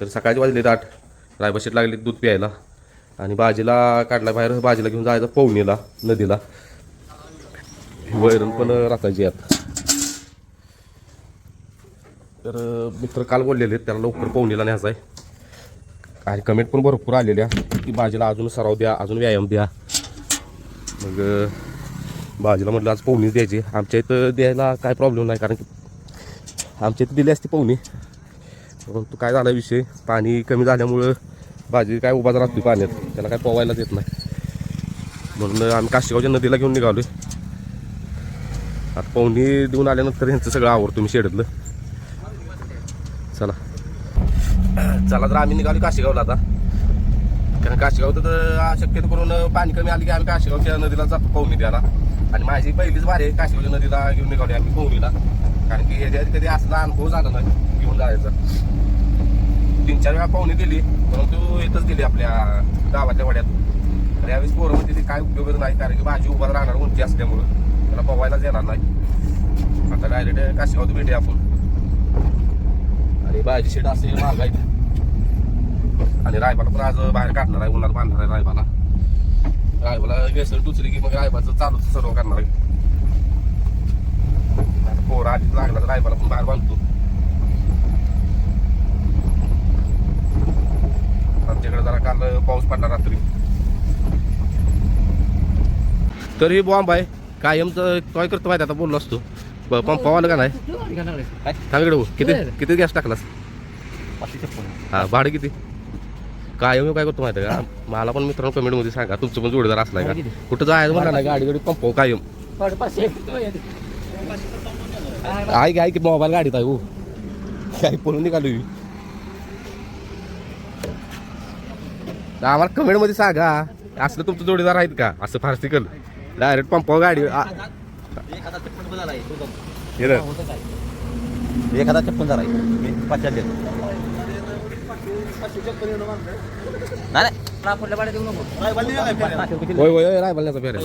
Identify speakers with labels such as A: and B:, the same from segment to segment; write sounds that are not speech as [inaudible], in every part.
A: तर सकाळची वाजले आठ रायबाशीत लागले दूध प्यायला. आणि बाजीला काढला बाहेर बाजीला घेऊन जायचं पवनीला नदीला. वैरण पण राखायची आता. तर मित्र काल बोललेले आहेत, त्याला लवकर पवनीला न्यायचा आहे. काही कमेंट पण भरपूर आलेल्या की बाजीला अजून सराव द्या अजून व्यायाम द्या. मग बाजीला म्हटलं आज पवनीच द्यायची. आमच्या इथं द्यायला काय प्रॉब्लेम नाही कारण की आमच्या इथं दिली असती पवनी. परंतु काय झाला विषय? पाणी कमी झाल्यामुळं भाजी काय उभाच राहते पाण्यात. त्याला काय पोवायलाच येत नाही. म्हणून आम्ही काशीगावच्या नदीला घेऊन निघालो आता पाहुणी देऊन आल्यानंतर ह्यांचं सगळं आवडतो मी शेडतलं. चला. चला तर आम्ही निघालो काशीगावला आता. कारण काशीगाव तर शक्यतो करून पाणी कमी आली की आम्ही काशीगावच्या नदीला जातो पाहुणी द्यायला. आणि माझी पहिलीच भारी आहे काशीगावच्या नदीला घेऊन निघाली आम्ही पाहुणीला. कारण की ह्याच्या आधी कधी असला अनुभव झाला नाही घेऊन जायचा. तीन चार वेळा पाहुणे दिली परंतु इथंच दिली आपल्या गावातल्या वड्यात. तर यावेळेस पोरं म्हणते ते काय उपयोग नाही कारण की भाजी उभा राहणार उंची असल्यामुळं. त्याला पवायलाच येणार नाही. आता डायरेक्ट काशीगावात भेटे आपण. आणि भाजी शेट असे महागायत आणि रायबाला पण आज बाहेर काढणार आहे उन्हात बांधणार आहे रायबाला. रायबाला गेसर टुचली की मग रायबाचं चालूच सर्व करणार आहे. पोरं आधीच लागला तर रायबाला पण बाहेर बांधतो आमच्याकडे जरा काल पाऊस पडला रात्री. तर ही बॉम्ब आहे. कायमचं काय करतो माहिती आता बोललो असतो. प- पंपावाला का नाही? सांगितलं भाऊ किती किती गॅस टाकलास? हा भाडं किती? कायम काय करतो माहिती आहे का? मला पण मित्रांनो कमेंटमध्ये सांगा. तुमचं पण जोडीदार असलाय का? कुठं जायचं म्हणा ना गाडी गाडी पंपाव कायम. आहे की आहे की मोबाईल गाडीत आहे हो. काय पळून निघालो आम्हाला कमेंटमध्ये सांगा. असलं तुमचं जोडीदार आहेत का? असं फारसी कल डायरेक्ट पंपावर गाडी
B: एखादा चप्पन झाला मी पाचशे देतो नाही
A: होय होय फेर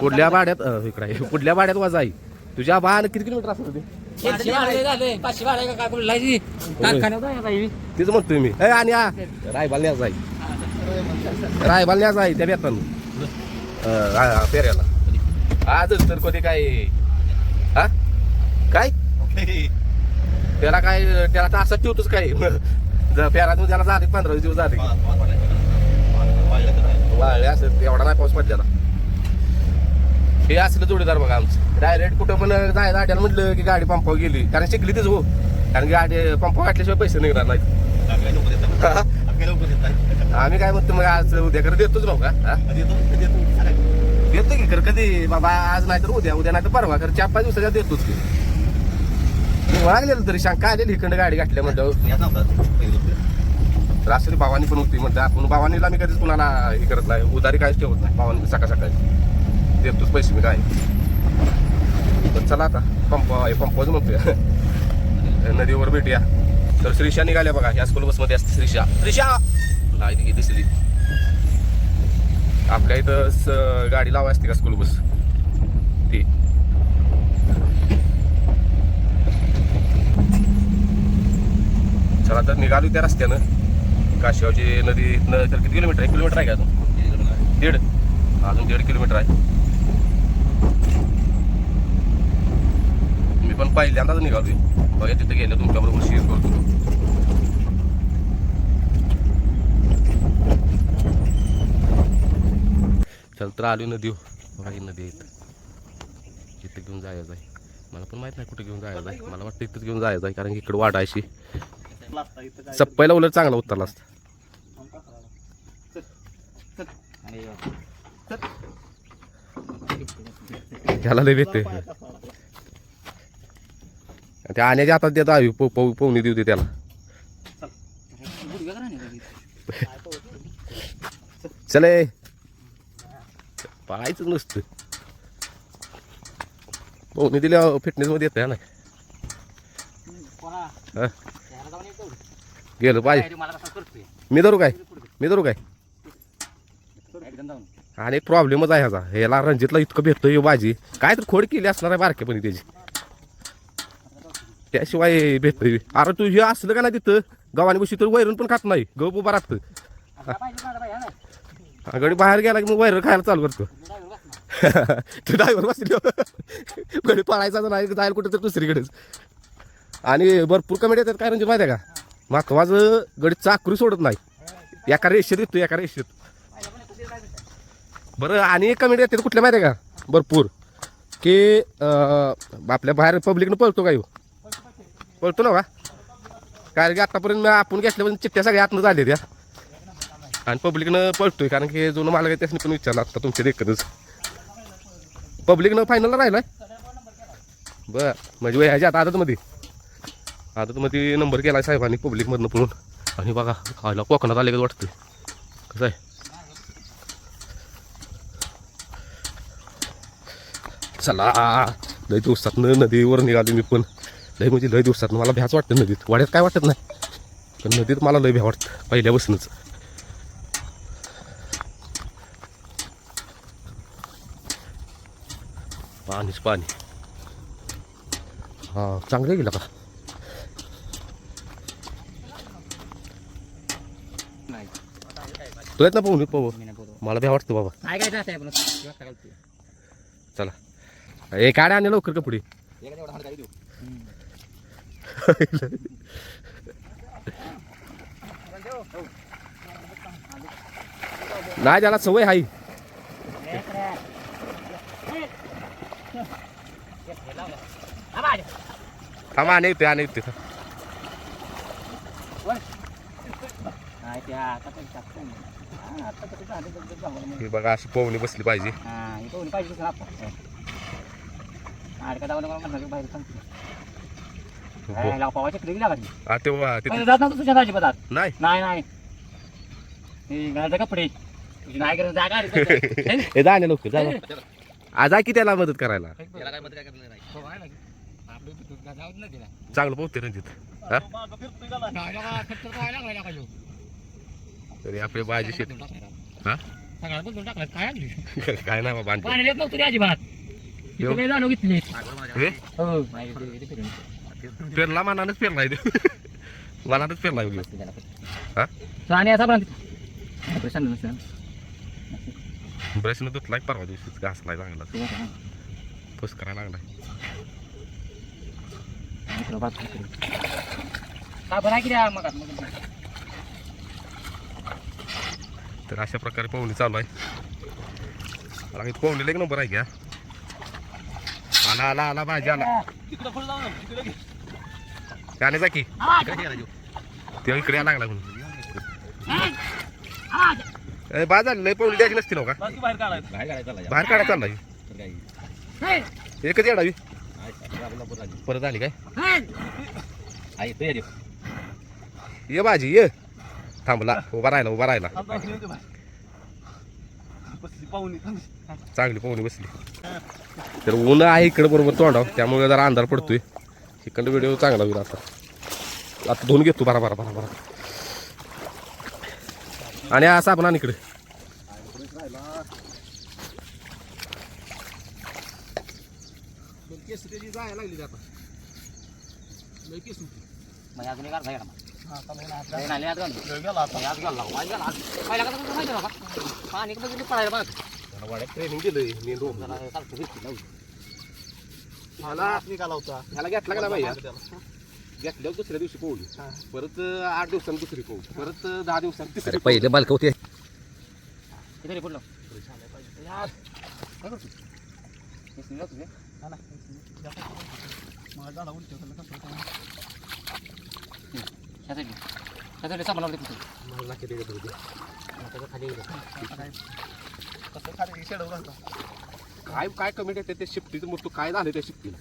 A: पुढल्या भाड्यात इकडं. पुढल्या भाड्यात वाजा आहे तुझ्या बाण किती किलोमीटर असं ते
C: पाचशे वाढले झाले पाचशे वाढले का काय कुठे लायची कारखान्यात आहे आता ही.
A: तेच म्हणतोय मी. ए आणि हा रायबाल न्यायचा आहे. रायबाल न्यायचा आहे त्या बेतान. फेऱ्याला. आजच तर कधी काय हा? काय? त्याला काय त्याला तर असं ठेवतोच काय? जर फेरा त्याला झाले पंधरा वीस दिवस झाले. वाळले असं एवढा नाही पाऊस पडलेला. हे असलं जोडीदार बघा आमचं. डायरेक्ट कुठं पण जायला आट्याला म्हटलं की गाडी पंपावर गेली. कारण शिकली तीच हो. कारण की गाडी पंपावर घातल्याशिवाय पैसे निघणार नाहीत. हा? आम्ही काय म्हणतो मग आज उद्या कर देतोच राहू का? हा? देतो? की कर कधी? बाबा आज नाही तर उद्या उद्या नाही तर परवा. कर चार पाच दिवसाच्या देतोच की. तरी शंका आलेली इकडं गाडी घातल्या म्हणलं. तर भावानी पण होती म्हणते आपण भावानीला मी कधीच कुणाला हे करत नाही. उधारी काहीच ठेवत नाही. भावानी सकाळ सकाळी देतोच पैसे मी काय? तर चला आता पंप पंपच म्हणतोय. [laughs] नदीवर भेटूया. तर श्रीशा निघाल्या बघा या स्कूल बसमध्ये असते श्रीषा. श्रीशा नाही दिसली. आपल्या इथं गाडी लावा असते का स्कूल बस ती. चला तर निघालो त्या रस्त्यानं. काशिगावची नदी न तर किती किलोमीटर आहे? किलोमीटर आहे का अजून? दीड. अजून दीड किलोमीटर आहे. पण पहिल्यांदाच निघालोय. बघा तिथे गेलं तुमच्याबरोबर शेअर करतो. चल तर आली नदी बघा ही नदी आहे इथं घेऊन जायचं आहे. मला पण माहीत नाही कुठे घेऊन जायचं आहे. मला वाटतं इथंच घेऊन जायचं आहे कारण की इकडं वाटायची चप्पायला उलट चांगला उतरला असता. त्याला लय भेटते त्या आण्याच्या आता देत आहे पो पो पोहणी देऊ दे त्याला. चले पाहायच नसतं. पोहणी दिल्या फिटनेस मध्ये येत ना. गेलो पाहिजे मी धरू काय? मी धरू काय? आणि एक प्रॉब्लेमच आहे ह्याचा. ह्याला रणजितला इतकं भेटतो ही भाजी काय तर खोड केली असणार आहे बारकेपणी त्याची. त्याशिवाय भेट अरे तू हे असलं का नाही तिथं? गव्हाणी बशी तर वैरून पण खात नाही. गप उभा राहत. गडी बाहेर गेला की मग वैरण खायला चालू करतो. तू ड्रायव्हर बसली हो. गडी पळायचा तर नाही जायला कुठं तर दुसरीकडेच. आणि भरपूर कमेंट येतात काय म्हणजे माहिती आहे का? माझं गडी चाकरी सोडत नाही. एका रेषेत येतो एका रेषेत. बरं आणि एक कमेंट येते कुठल्या माहिती आहे का? भरपूर. की आपल्या बाहेर पब्लिकनं पळतो का ह्यो? पळतो ना का कारण की आतापर्यंत आपण घेतल्यापर्यंत चिठ्ठ्या सगळ्या आतनं झाले त्या. आणि पब्लिकनं पळतोय कारण की जो मला त्यासनी पण विचारला आता तुमच्या देखतच. पब्लिकनं फायनलला राहिलाय? बर म्हणजे वय ह्याच्या आता आदतमध्ये. आदतमध्ये नंबर केला साहेबांनी पब्लिकमधनं पळून आणि बघा खायला कोकणात आले का वाटतं कसं आहे? चला लय दिवसातनं नदीवर निघालो मी पण. लय म्हणजे लय दिवसात मला भ्याच वाटतं नदीत. वाड्यात काय वाटत नाही. पण नदीत मला लय भ्या वाटतं पहिल्यापासूनच. पाणीच पाणी. हा चांगलं गेलं का? तुला येत ना पाहून पाहू. मला भ्या वाटतं बाबा. चला. हे काढा आणि लवकर कपडे.
B: पुढे एवढा हात काय देऊ [laughs]
A: नाही त्याला सवय हाय थांबा आणि येते आणि येते
C: तर ते जमलं मग.
A: ही बघा अशी पोवणी बसली पाहिजे
C: हा, हे लाव, पावाच्या किती लागली
A: हा तेव्हा ते
C: जात नव्हतं तुझ्या अजिबात
A: नाही
C: नाही नाही हे घालायचे कपडे तुझी नाही करत जागा. हे?
A: जा लवकर जा की त्याला मदत करायला
B: त्याला काय मदत काय करणार नाही
C: हो, आहे ना. आपलं बी दूध जाऊच नाही दिला.
A: चांगलं पोहते रणजित हा
C: नाही, का ह्यो?
A: तरी आपले बाजी शेत
C: बदलून.
A: हा
C: बदलून. काय आणली? [laughs]
A: काय ना बाबा.
C: पाणी येत नव्हतं रे अजिबात
A: येऊ.
C: घेतली
A: हे
C: हो नाही, इथे- इथे फिरून.
A: पेरला मानानच पेरलाय तो मनातच पेरलाय उगी. हा
C: तो आणि आता पण आपलं सांगलं नसतं.
A: ब्रशनं धुतलाय परवा दिवशीच घासलाय चांगला
C: ते बघा, हा.
A: फस करायला लागलाय
C: आणि तुला बाजूला करू. का बरं आहे की रे मग आता? मग
A: तर अशा प्रकारे पोहणी चालू आहे मला इथं पोहणीला एक नंबर आहे घ्या आला आला आला भाजी आला त्याने जा की.
B: इकडे घे राजू.
A: ते इकडे यायला लागला म्हणून. ए, बा झाली लय पोहणी द्यायची नसती नव्हता
B: बाहेर काढायचं. बाहेर काढायचं चालला
A: बाहेर काढा चाललाय
C: हे,
A: एकच येडावी. परत आली काय?
C: हे.
B: ये.
A: ये भाजी ये. थांबला उभा राहिला उभा राहिला. चांगली पोहणी बसली. तर ऊन आहे इकडे बरोबर तोंडाव त्यामुळे जरा अंधार पडतोय. इकडं व्हिडिओ चांगला होईल आता. आता धुवून घेतो बरा बरा बरा बरा आणि असा आपण इकडे. ट्रेनिंग दिलंय
C: हे चालतं, भिजतं, लावू.
A: ह्याला ह्याला घेतला ना बाई घेतल्यावर दुसऱ्या दिवशी पोहली परत आठ दिवसांनी दुसरी पोहली परत दहा दिवसांनी तिसरी
B: पहिले बालक होते?
C: हे
A: होती.
C: खाली.
A: काय काय कमी येते ते शिफ्टीचं मग तू काय झालं त्या शिफ्टीला?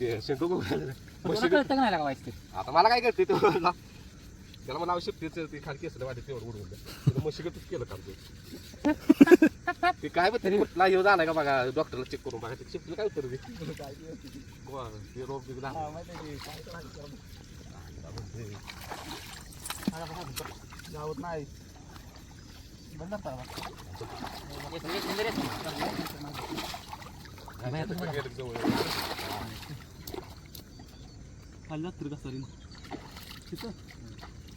C: ते?
A: ते
C: कळतं का नाही ते?
A: आता मला काय करते तो त्याला मला शिफ्टीचं ते खाली केसलं वाटत तेवढं उडवून द्या मशिगतच केलं काम ते. ते काय बघ त्यांनी म्हटलं येऊ झाला का बघा डॉक्टरला चेक करून बघा. ते शिफ्टीला काय उत्तर दे? वा, ते रोग बिग झाला.
C: एक मिनिट, एक मिनिट.
A: गेलं जवळ.
B: खाली जात कसं रे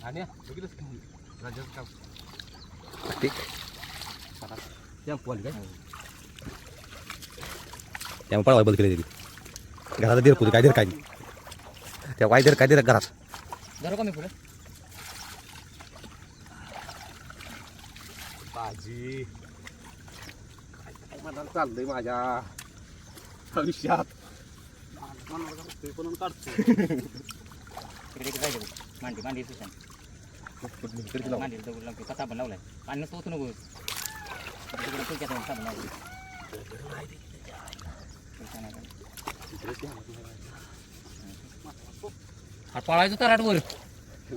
A: आणि या, बघितलंस का?
B: त्यामुळे पळवाय बंद केली घरात दीर पुढे काय देर काय नाही त्या वाय दीर काय दीर घरात
C: गर का मी पुढे
A: आजी. काय काय मनाला चाललंय माझ्या आयुष्यात?
C: तिकडे एक जायचं मांडी मांडी मांडी दगड लावते लावलाय पाणी नसतं होतं नको तिकडे साबण पळायचं तर वर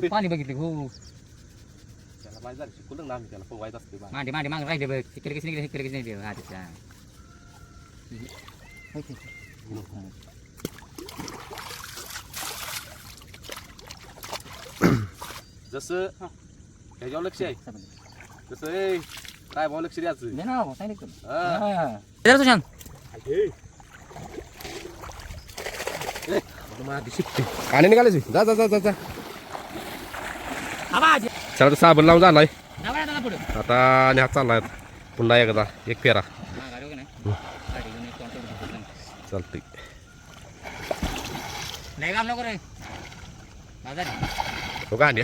C: पाणी बघितले हो.
A: माहिती झालं शिकवलं ना आम्ही त्याला पोवायचं असते बा.
C: मांडी मांडी मागं राहिले बघ. तिकडे कशी निघले तिकडे कशी निघले हा तिथला
A: जसं ह्याच्यावर लक्ष आहे. तसं ए काय भाऊ लक्ष द्यायचं
C: दे ना सांगितलं तुला.
A: हा.
C: हा. जरा सुशांत.
A: माझी शिकते आणि निघालायची जा जा जा जा जा.
C: आवाज.
A: चला तर साबण लावून झालाय. आता न्यात चाललाय पुन्हा एकदा एक फेरा.
C: हा गाडी वगैरे नाही गाडी घेऊन एक तोंड तोडून बसलं.
A: चालतंय.
C: नाही काम नको रे. बाजार
A: हो का आणि?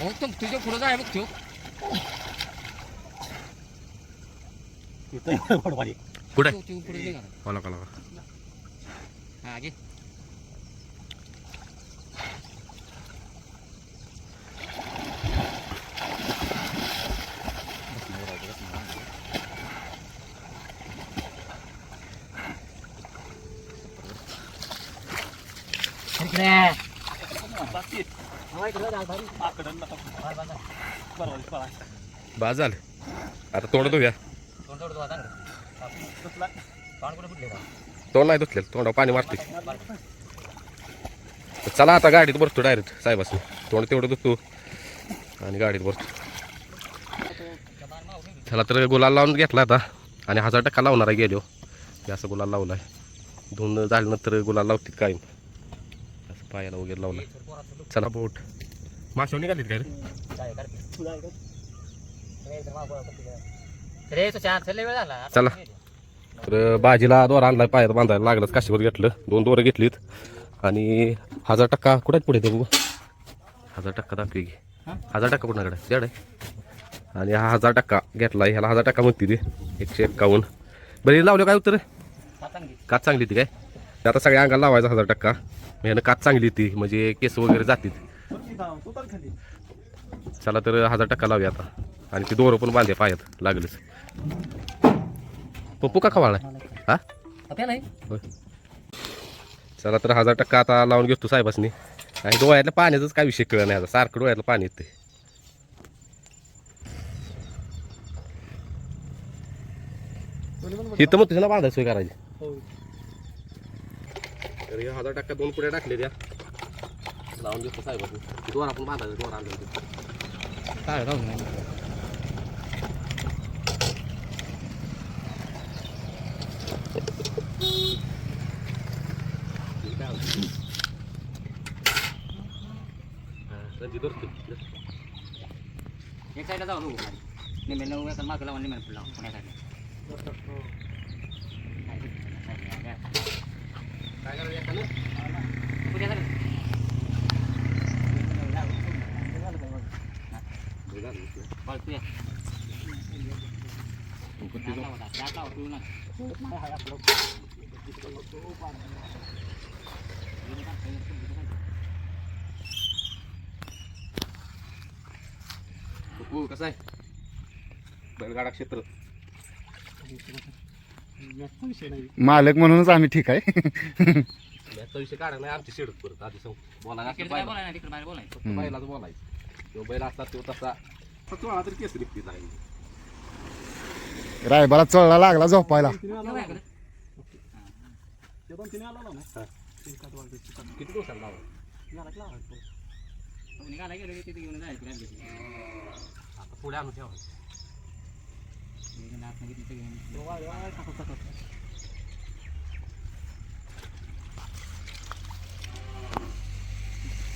C: हो तुझ्या पुढे जाय बघ ठेव.
A: कुठे
C: तू तू पुढे निघा
A: कोला कोला
C: हा घे इकडे. हा, इकडे जा, भारी.
A: बाज झालं आता तोंड धुया.
C: तोंड तोंड
A: तोंड नाही धुतलेलं. तोंडावर पाणी मारते चला आता गाडीत बसतो डायरेक्ट साहेबासून. तोंड तेवढं धुतो आणि गाडीत बसतो. चला तर गुलाल लावून घेतला आता. आणि हजार टक्का लावणार आहे गेलो. हे असं गुलाल लावला आहे धुवून झाल्यानंतर गुलाल लावतील कायम. असं पायाला वगैरे लावला. चला बोट. माशव निघालीत काय रे?
C: रे तो चार लय वेळ झाला.
A: चला. तर भाजीला दोरा आणलाय पायात बांधायला लागलंच काशीवर घेतलं. दोन दोरं घेतलीत. आणि हजार टक्का कुठे पुढे ते बघू? हजार टक्का दाखवी
C: हा?
A: हजार टक्का कुणाकडे जड आहे. आणि हा हजार टक्का घेतलाय ह्याला हजार टक्का म्हणते ती. एकशे एक्कावन्न. बरं हे लावलं काय उत्तर? काच चांगली. ती काय? आता सगळ्या अंगाला लावायचा हजार टक्का. ह्यानं काच चांगली ती म्हणजे केस वगैरे जातील चला तर हजार टक्का लावूया आता. आणि ती दोरं पण बांधे पायात लागलंच. पप्पू का खवाळा हा. चला तर हजार टक्का आता लावून घेतो साहेबासनी. आणि डोळ्यातल्या पाण्याचाच काय विषय कळ नाही आता सारखं डोळ्यातलं पाणी येते इथं मग तुझ्या बांधायची सोय करायची. तर हजार टक्का दोन पुढे टाकले त्या. लावून घेतो साहेबासनी दोन आपण बांधायचं दोन आणलं.
C: काय राहू नाही. एक साईडला जाऊ नको खाली निम्मे नऊ एका मागं लावून निम्मे लावून पुण्या साईडला
A: काय करायचं एकानं?
C: पुढे झालं
A: हे झालं इथलं.
C: बळ तुझ्या
A: कुठली जाऊ?
C: जात लावा तू ना
A: पप्पू कसं आहे? बैलगाडा क्षेत्र.
D: मालक म्हणूनच आम्ही ठीक आहे.
A: याचा विषय काढा नाही आमची शेडत परत. आधी सांग. बोलायला
C: तिकडे
A: असं
C: काय
A: बैला-
C: बोलायला तिकडे बाहेर बोलायचं.
A: फक्त बैलाच बोलायचं तो बैल असला तो तसा. फक्त चोळा तरी केस निघते नाही
D: राय बरा चळला लागला झोपायला.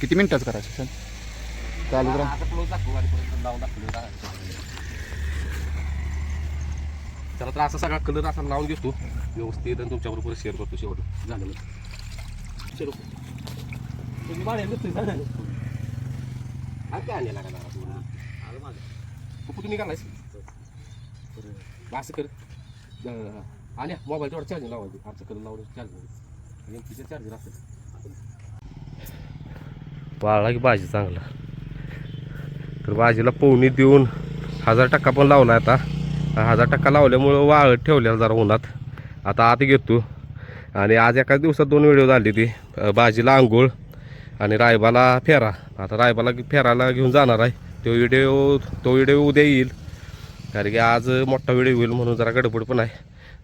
A: किती
D: मिनिटाच करायचं सर? चालू
A: राहा लावून दाखवलं त्याला तर असा सगळा कलर असा लावून घेतो. व्यवस्थित आणि तुमच्याबरोबर शेअर करतो शेवट. झालं शेरू तुम्ही बाहेर घेतोय का? काय आणलेला का दारात? तू कुठून निघालायस? बरं. असं कर. आणि मोबाईल तेवढा चार्जिंग लावायचं. आमचं कलर लावून चार्जिंग एम पीचं चार्जर असेल. पाळला की भाजी चांगला. तर भाजीला पोहणी देऊन हजार टक्का पण लावला आता. हजार टक्का लावल्यामुळं वाळत ठेवल्या जरा उन्हात. आता आत घेतो. आणि आज एकाच दिवसात दोन व्हिडिओ झाली ती. भाजीला आंघोळ आणि रायबाला फेरा. आता रायबाला फेरायला घेऊन जाणार आहे. तो व्हिडिओ तो व्हिडिओ उद्या येईल. कारण की आज मोठा व्हिडिओ होईल म्हणून जरा गडबड पण आहे.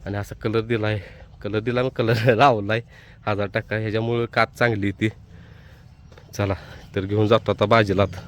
A: आणि असा कलर दिला आहे कलर दिला मग कलर लावला आहे हजार टक्का. ह्याच्यामुळं कात चांगली ती. चला तर घेऊन जातो आता भाजीला आता.